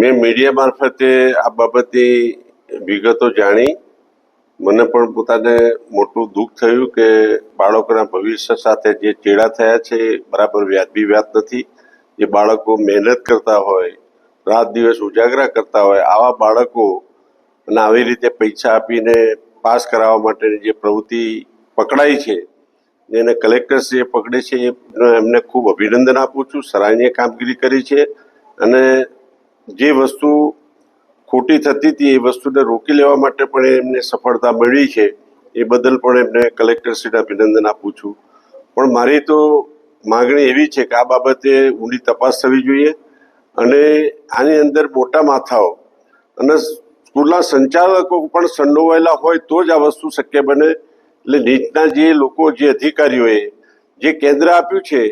મેં મીડિયા મારફતે આ બાબતની વિગતો જાણી. મને પણ પોતાને મોટું દુઃખ થયું કે બાળકોના ભવિષ્ય સાથે જે ચેડા થયા છે બરાબર વ્યાજબી વ્યાજ નથી. જે બાળકો મહેનત કરતા હોય, રાત દિવસ ઉજાગરા કરતા હોય, આવા બાળકો અને આવી રીતે પૈસા આપીને પાસ કરાવવા માટેની જે પ્રવૃત્તિ પકડાઈ છે એને કલેક્ટરશ્રીએ પકડે છે એમને ખૂબ અભિનંદન આપું છું. સરાહનીય કામગીરી કરી છે અને જે વસ્તુ ખોટી થતી હતી, એ વસ્તુને રોકી લેવા માટે પણ એમને સફળતા મળી છે, એ બદલ પણ એમને કલેક્ટરશ્રીને અભિનંદન આપું છું. પણ મારી તો માગણી એવી છે કે આ બાબતે ઊંડી તપાસ થવી જોઈએ અને આની અંદર મોટા માથાઓ અને સ્કૂલના સંચાલકો પણ સંડોવાયેલા હોય તો જ આ વસ્તુ શક્ય બને. એટલે નીચના જે લોકો, જે અધિકારીઓએ જે કેન્દ્ર આપ્યું છે,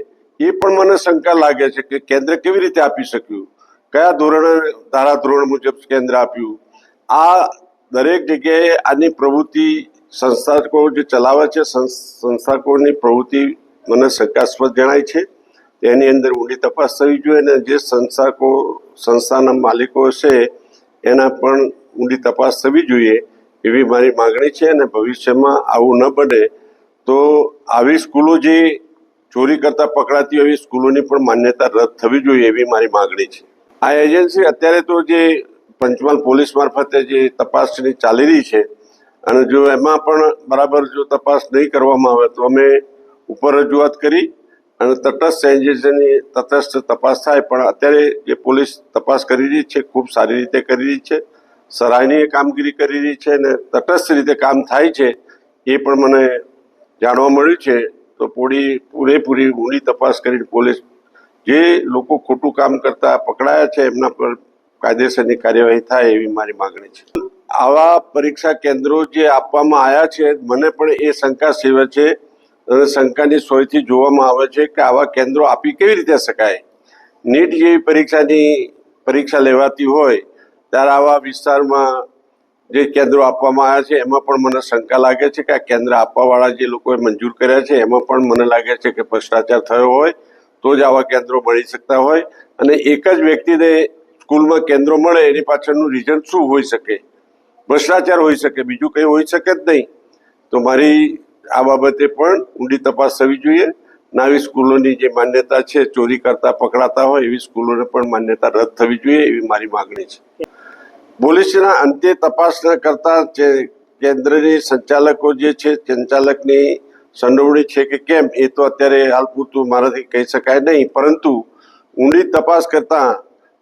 એ પણ મને શંકા લાગે છે કે કેન્દ્ર કેવી રીતે આપી શક્યું? કયા ધોરણે ધારા ધોરણ મુજબ કેન્દ્ર આપ્યું? આ દરેક જગ્યાએ આની પ્રવૃત્તિ સંસ્થાકો જે ચલાવે છે સંસ- સંસ્થાકોની પ્રવૃત્તિ મને શંકાસ્પદ જણાય છે. તેની અંદર ઊંડી તપાસ થવી જોઈએ અને જે સંસ્થાકો, સંસ્થાના માલિકો છે એના પણ ઊંડી તપાસ થવી જોઈએ એવી મારી માગણી છે અને ભવિષ્યમાં આવું ન બને તો આવી સ્કૂલો જે ચોરી કરતા પકડાતી હોય એવી સ્કૂલોની પણ માન્યતા રદ થવી જોઈએ એવી મારી માગણી છે. આ એજન્સી અત્યારે તો જે પંચમહાલ પોલીસ મારફતે જે તપાસની ચાલી રહી છે, અને જો એમાં પણ બરાબર જો તપાસ નહીં કરવામાં આવે તો અમે ઉપર રજૂઆત કરી અને તટસ્થ એજન્સીની તટસ્થ તપાસ થાય. પણ અત્યારે જે પોલીસ તપાસ કરી રહી છે, ખૂબ સારી રીતે કરી રહી છે, સરાહનીય કામગીરી કરી રહી છે અને તટસ્થ રીતે કામ થાય છે એ પણ મને જાણવા મળ્યું છે. તો પૂરી પૂરેપૂરી ઊંડી તપાસ કરીને પોલીસ જે લોકો ખોટું કામ કરતા પકડાયા છે, એમના પર કાયદેસરની કાર્યવાહી થાય એવી મારી માંગણી છે. આવા પરીક્ષા કેન્દ્રો જે આપવામાં આવ્યા છે, મને પણ એ શંકા સેવે છે અને શંકાની સોયથી જોવામાં આવે છે કે આવા કેન્દ્રો આપી કેવી રીતે શકાય? નીટ જેવી પરીક્ષાની પરીક્ષા લેવાતી હોય, ત્યારે આવા વિસ્તારમાં જે કેન્દ્રો આપવામાં આવ્યા છે, એમાં પણ મને શંકા લાગે છે કે આ કેન્દ્ર આપવાવાળા જે લોકોએ મંજૂર કર્યા છે, એમાં પણ મને લાગે છે કે ભ્રષ્ટાચાર થયો હોય તો જ આવા કેન્દ્રો મળી શકતા હોય અને એક જ વ્યક્તિને સ્કૂલમાં કેન્દ્રો મળે, એની પાછળનું રીઝન શું હોઈ શકે? ભ્રષ્ટાચાર હોઈ શકે, બીજું કંઈ હોઈ શકે જ નહીં. તો મારી આ બાબતે પણ ઊંડી તપાસ થવી જોઈએ. નાવી સ્કૂલોની જે માન્યતા છે, ચોરી કરતા, પકડાતા હોય, એવી સ્કૂલોને પણ માન્યતા રદ થવી જોઈએ એવી મારી માગણી છે. પોલીસના અંતે તપાસ ન કરતા જે કેન્દ્રની સંચાલકો જે છે, સંચાલકની સંડોવણી છે કે કેમ, એ તો અત્યારે હાલ પૂરતું મારાથી કહી શકાય નહીં. પરંતુ ઊંડી તપાસ કરતા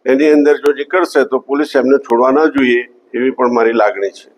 એની અંદર જો નીકળશે તો પોલીસ એમને છોડવા ન જોઈએ એવી પણ મારી લાગણી છે.